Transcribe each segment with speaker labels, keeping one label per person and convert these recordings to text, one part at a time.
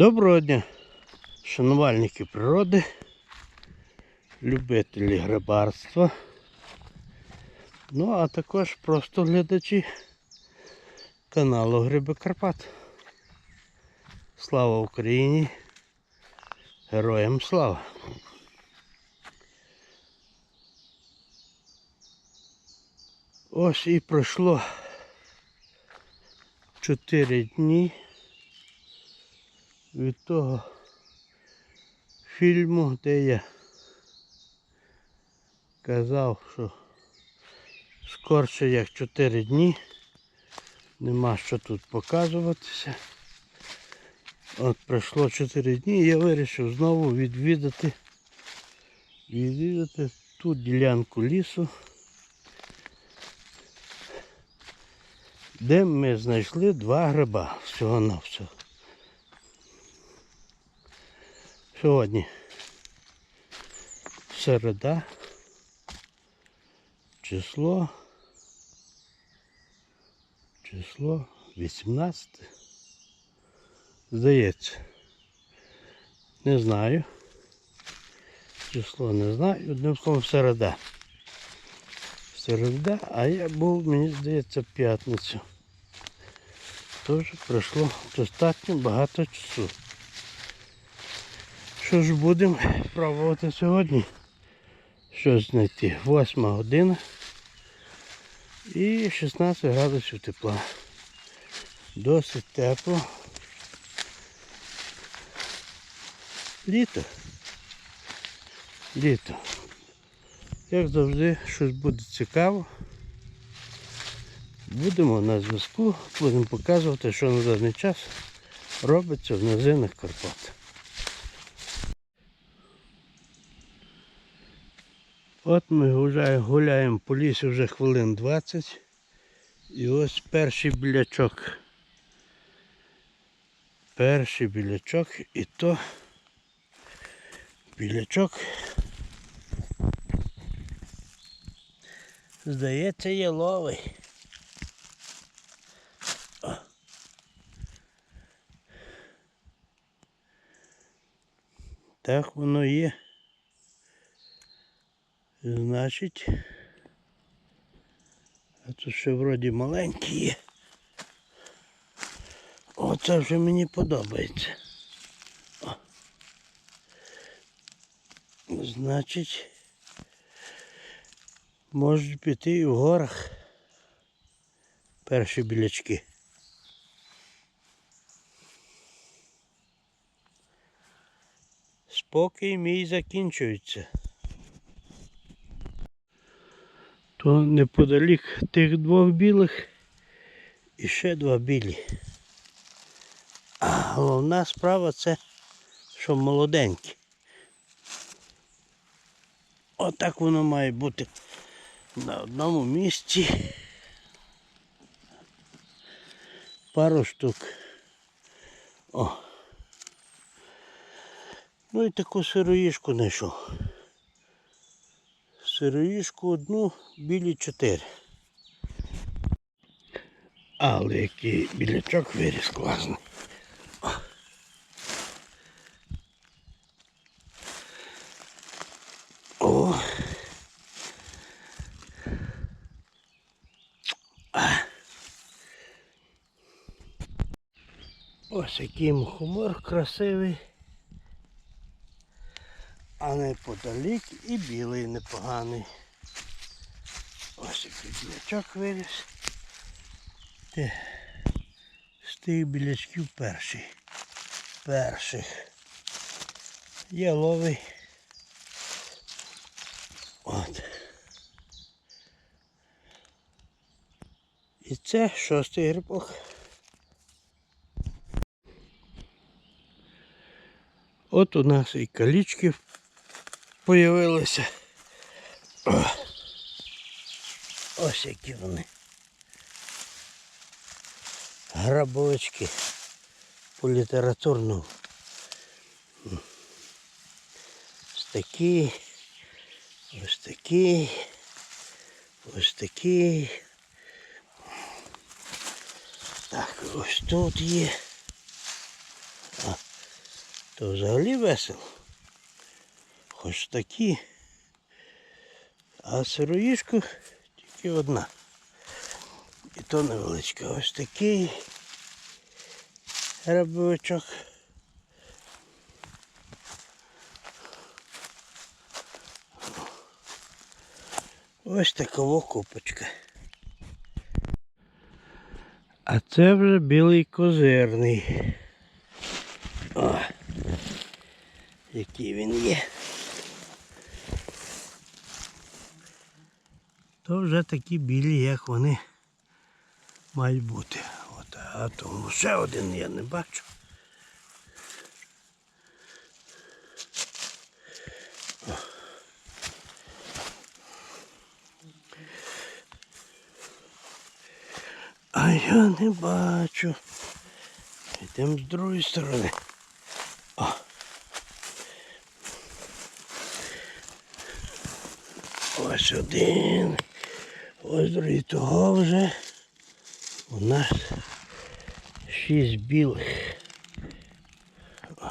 Speaker 1: Доброго дня, шанувальники природи, любителі грибарства, ну а також просто глядачі каналу Гриби Карпат. Слава Україні! Героям слава! Ось і пройшло 4 дні від того фільму, де я казав, що скорше як 4 дні. Нема що тут показуватися. От пройшло 4 дні і я вирішив знову відвідати, відвідати ту ділянку лісу, де ми знайшли два гриба всього на всього. Сьогодні середа, число, число 18. Здається. Не знаю. Число не знаю. Одним словом середа. Середа, а я був, мені здається, в п'ятницю. Тож пройшло достатньо багато часу. Що ж будемо пробувати сьогодні? Щось знайти. Восьма година і 16 градусів тепла. Досить тепло. Літо. Літо. Як завжди, щось буде цікаво. Будемо на зв'язку, будемо показувати, що на даний час робиться в низинах Карпат. От ми гуляємо, гуляємо по лісі вже хвилин 20. І ось перший білячок. Перший білячок і то білячок. Здається, яловий. О. Так воно є. Значить, а тут ще вроді маленькі є. Оце вже мені подобається. О. Значить, можуть піти і в горах перші білячки. Спокій мій закінчується. То неподалік тих двох білих і ще два білі. А головна справа це, що молоденькі. Отак воно має бути на одному місці. Пару штук. О. Ну і таку сироїшку знайшов. Сироїшку одну, білі чотири. Але який білячок виріс класний. Ось який мухомор красивий. А неподалік і білий непоганий. Ось який білячок виріс. З тих білячків перший. Перших. Яловий. От. І це шостий грибок. От у нас і калічки появилися. Ось які вони. Грабовички по літературному. Ось такі, ось такі, ось такі. Так, ось тут є. А, то взагалі весело. Хоч такі. А сироїшку тільки одна. І то невеличка. Ось такий грабовичок. Ось такова купочка. А це вже білий козирний. О, який він є. То вже такі білі, як вони мають бути. От, а тому ще один я не бачу. А я не бачу. Йдемо з другої сторони. О. Ось один. Ось другий того вже. У нас шість білих. О.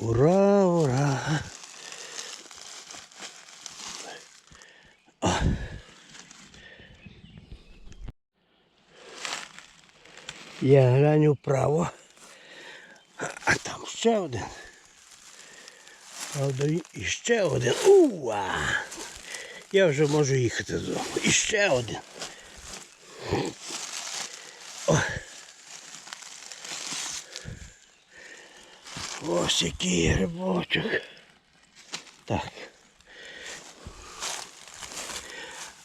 Speaker 1: Ура, ура! Я гляню вправо. А там ще один. Правда, і ще один. Уа! Я вже можу їхати додому. І ще один. О. Ось який грибочок. Так.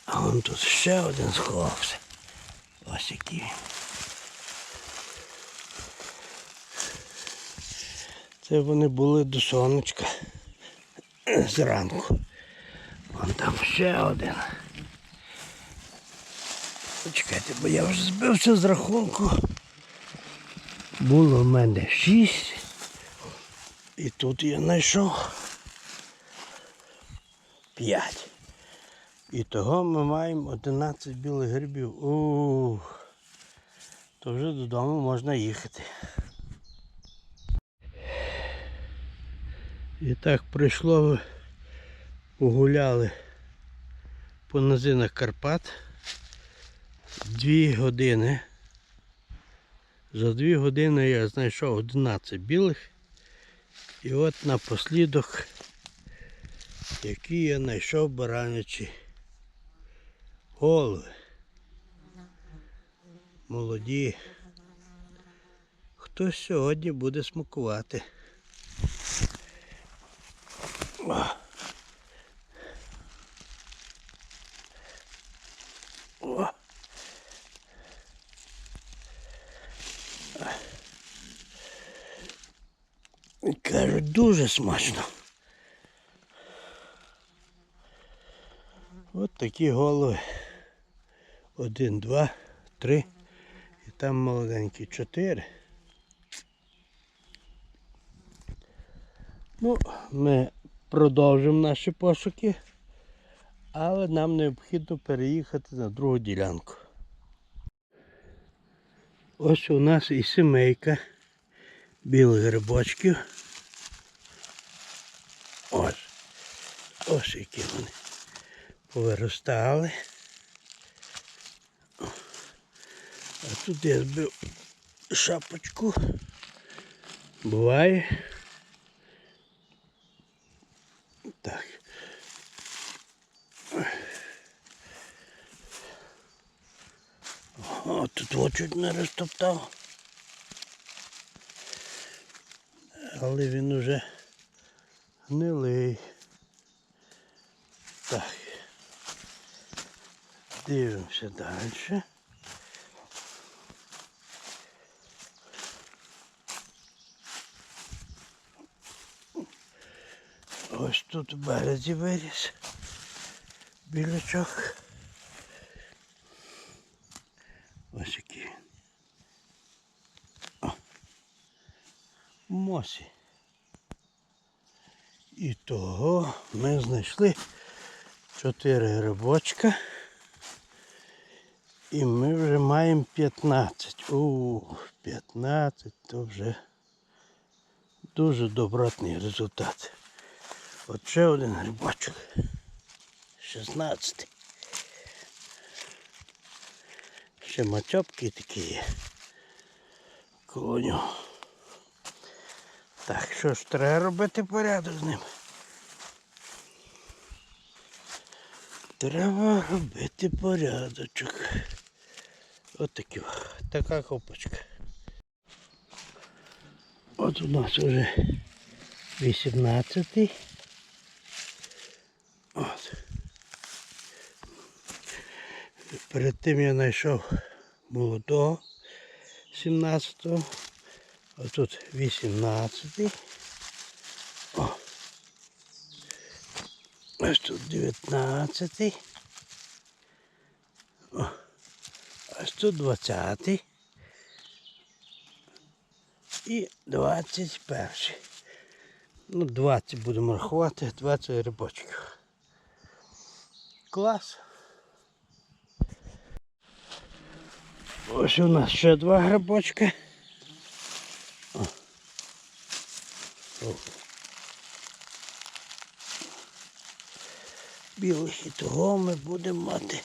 Speaker 1: А вон тут ще один сховався. Ось який. Це вони були до сонечка зранку. Вон там ще один. Почекайте, бо я вже збився з рахунку. Було в мене шість. І тут я знайшов п'ять. І того ми маємо 11 білих грибів. Ух, то вже додому можна їхати. І так прийшло, погуляли по низинах Карпат дві години. За дві години я знайшов 11 білих. І от напослідок, які я знайшов баранячі голови. Молоді. Хтось сьогодні буде смакувати. О. Кажуть, дуже смачно. От такі голови. Один, два, три. І там молоденькі чотири. Ну, ми продовжимо наші пошуки, але нам необхідно переїхати на другу ділянку. Ось у нас і сімейка білих грибочків. Ось. Ось які вони повиростали. А тут я збив шапочку. Буває. Так. О, тут от чуть не розтоптав. Але він уже гнилий. Так. Дивимося далі. Ось тут в березі виріс білячок. Ось який. О. Мосі. І того ми знайшли чотири грибочка. І ми вже маємо 15. У, 15 то вже дуже добротний результат. От ще один грибочок. 16. Ще мачопки такі є. Нього. Так, що ж, треба робити порядок з ним. Треба робити порядочок. От такі, така копочка. От у нас вже 18. От. Перед тим я знайшов молодого 17-го. А тут 18. О. Ось тут 19. О. Ось тут 20. І 21. Ну, 20 будемо рахувати, 20 грибочків. Клас. Ось у нас ще два грибочки. О. О. Білих і того ми будемо мати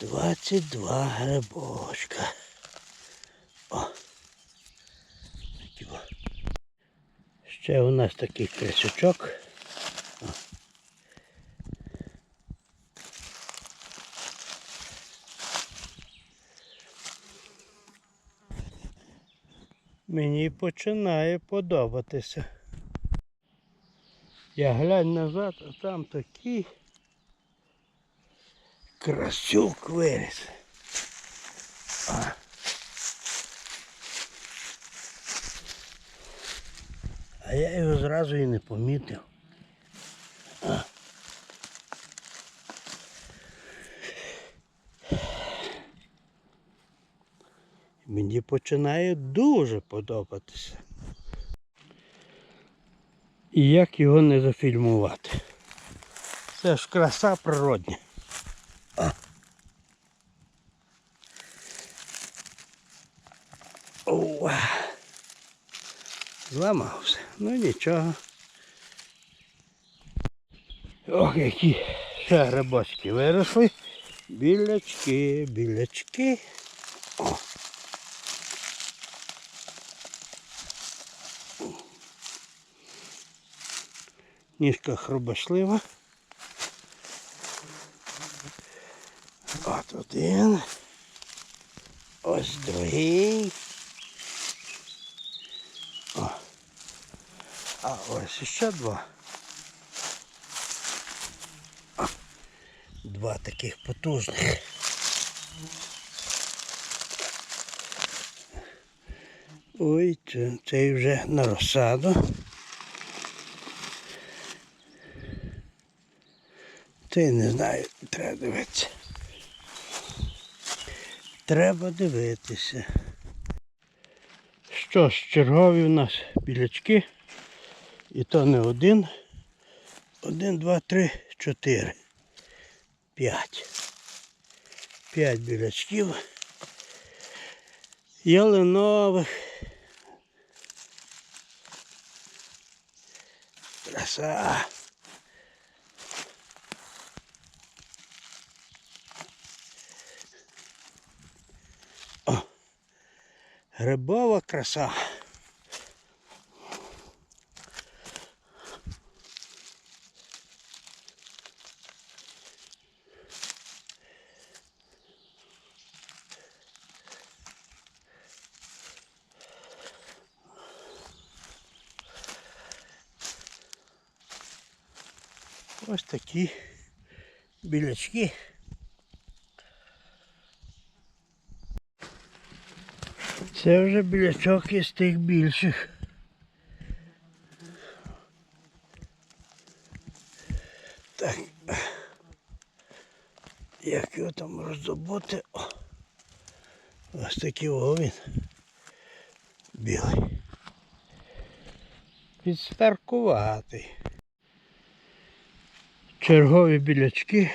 Speaker 1: 22 грибочка. О. Ще у нас такий крисючок. О. Мені починає подобатися. Я глянь назад, а там такий красюк виріс. А. я його зразу і не помітив. А. Мені починає дуже подобатися. І як його не зафільмувати. Це ж краса природня. А. Оу. Зламався. Ну нічого. Ох, які ще грибочки виросли. Білячки, білячки. Ніжка хробашлива. От один. Ось другий. О. А ось ще два. О. Два таких потужних. Ой, це- цей вже на розсаду. Це не знаю, треба дивитися. Треба дивитися. Що ж, чергові у нас білячки. І то не один. Один, два, три, чотири. П'ять. П'ять білячків. Ялинових. Краса. Грибова краса. Ось такі білячки. Це вже білячок із тих більших. Так. Як його там роздобути? О, ось такий він. Білий. Підстаркуватий. Чергові білячки.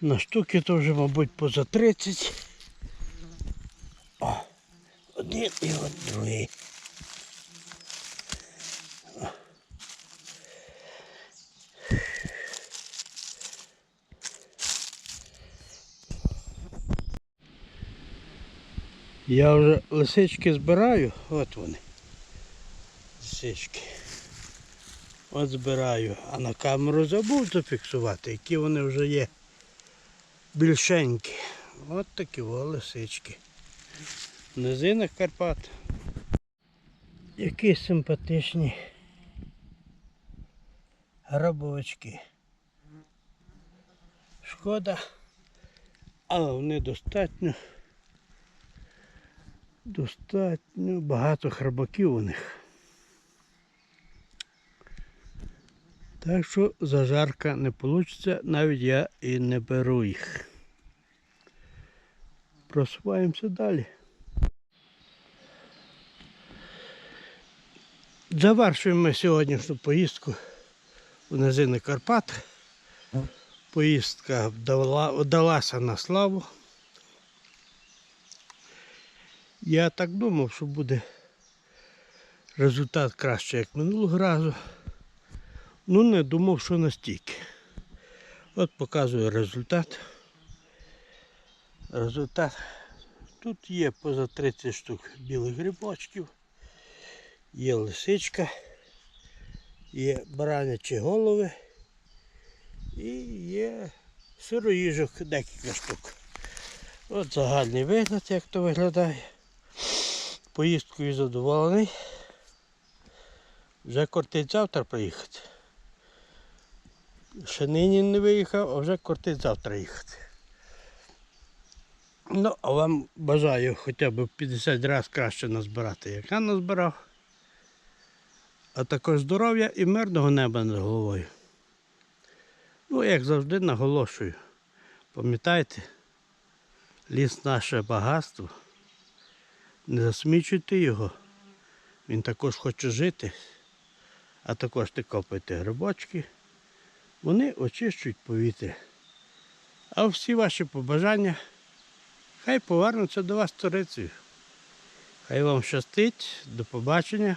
Speaker 1: На штуки то вже, мабуть, поза 30. Один і от другий. Я вже лисички збираю, от вони. Лисички. От збираю, а на камеру забув зафіксувати, які вони вже є більшенькі. От такі о, лисички. Низинах Карпат. Які симпатичні грабовички. Шкода, але вони достатньо. Достатньо багато храбаків у них. Так що зажарка не вийде, навіть я і не беру їх. Просуваємося далі. Завершуємо ми сьогоднішню поїздку у низини Карпат. Поїздка вдала- вдалася на славу. Я так думав, що буде результат краще, як минулого разу. Ну, не думав, що настільки. От показую результат. Результат. Тут є поза 30 штук білих грибочків, є лисичка, є баранячі голови і є сироїжок декілька штук. От загальний вигляд, як то виглядає. Поїздкою задоволений. Вже кортить завтра приїхати. Ще нині не виїхав, а вже кортить завтра їхати. Ну, а вам бажаю хоча б 50 разів краще назбирати, як я назбирав. А також здоров'я і мирного неба над головою. Ну, як завжди наголошую, пам'ятайте, ліс наше багатство. Не засмічуйте його. Він також хоче жити, а також не копайте грибочки. Вони очищують повітря. А всі ваші побажання хай повернуться до вас сторицею. Хай вам щастить, до побачення,